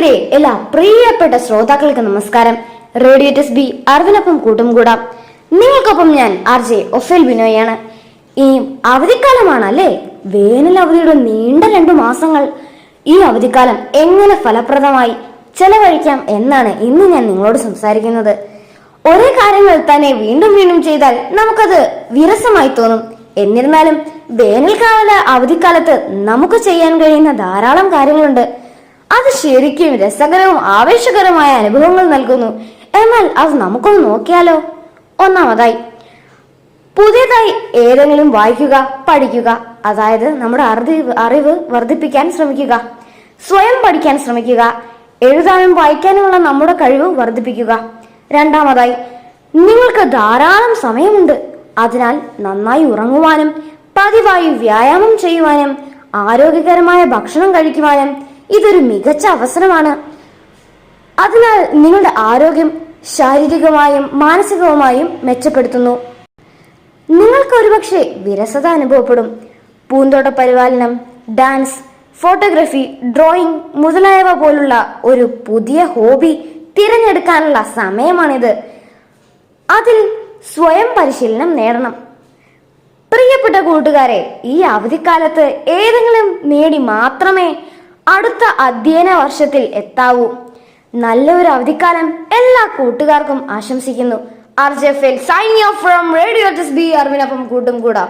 എന്റെ എല്ലാ പ്രിയപ്പെട്ട ശ്രോതാക്കൾക്ക് നമസ്കാരം. റേഡിയോ ടെസ് ബി അറിവിനൊപ്പം കൂട്ടും കൂടാം നിങ്ങൾക്കൊപ്പം ഞാൻ ആർ ജെ ഒഫേൽ ബിനോയാണ്. ഈ അവധിക്കാലമാണ് അല്ലേ? വേനൽ അവധിയുടെ നീണ്ട രണ്ടു മാസങ്ങൾ. ഈ അവധിക്കാലം എങ്ങനെ ഫലപ്രദമായി ചെലവഴിക്കാം എന്നാണ് ഇന്ന് ഞാൻ നിങ്ങളോട് സംസാരിക്കുന്നത്. ഒരേ കാര്യങ്ങൾ തന്നെ വീണ്ടും വീണ്ടും ചെയ്താൽ നമുക്കത് വിരസമായി തോന്നും. എന്നിരുന്നാലും വേനൽക്കാല അവധിക്കാലത്ത് നമുക്ക് ചെയ്യാൻ കഴിയുന്ന ധാരാളം കാര്യങ്ങളുണ്ട്. അത് ശരിക്കും രസകരവും ആവേശകരമായ അനുഭവങ്ങൾ നൽകുന്നു. എന്നാൽ അത് നമുക്കൊന്ന് നോക്കിയാലോ? ഒന്നാമതായി പുതിയതായി ഏതെങ്കിലും വായിക്കുക പഠിക്കുക അതായത് നമ്മുടെ അറിവ് അറിവ് വർദ്ധിപ്പിക്കാൻ ശ്രമിക്കുക സ്വയം പഠിക്കാൻ ശ്രമിക്കുക എഴുതാനും വായിക്കാനുമുള്ള നമ്മുടെ കഴിവ് വർദ്ധിപ്പിക്കുക. രണ്ടാമതായി നിങ്ങൾക്ക് ധാരാളം സമയമുണ്ട്. അതിനാൽ നന്നായി ഉറങ്ങുവാനും പതിവായി വ്യായാമം ചെയ്യുവാനും ആരോഗ്യകരമായ ഭക്ഷണം കഴിക്കുവാനും ഇതൊരു മികച്ച അവസരമാണ്. അതിനാൽ നിങ്ങളുടെ ആരോഗ്യം ശാരീരികമായും മാനസികവുമായും മെച്ചപ്പെടുത്തുന്നു. നിങ്ങൾക്ക് ഒരുപക്ഷെ വിരസത അനുഭവപ്പെടും. പൂന്തോട്ട പരിപാലനം ഡാൻസ് ഫോട്ടോഗ്രാഫി ഡ്രോയിങ് മുതലായവ പോലുള്ള ഒരു പുതിയ ഹോബി തിരഞ്ഞെടുക്കാനുള്ള സമയമാണിത്. അതിൽ സ്വയം പരിശീലനം നേടണം. പ്രിയപ്പെട്ട കൂട്ടുകാരെ ഈ അവധിക്കാലത്ത് ഏതെങ്കിലും നേടി മാത്രമേ അടുത്ത അധ്യയന വർഷത്തിൽ എത്താവൂ. നല്ലൊരു അവധിക്കാലം എല്ലാ കൂട്ടുകാർക്കും ആശംസിക്കുന്നു. ആർ ജെ ഫെൽ സൈനിങ് ഓഫ് ഫ്രം റേഡിയോ ജസ് ബി അറിവിനൊപ്പം കൂട്ടും കൂടാം.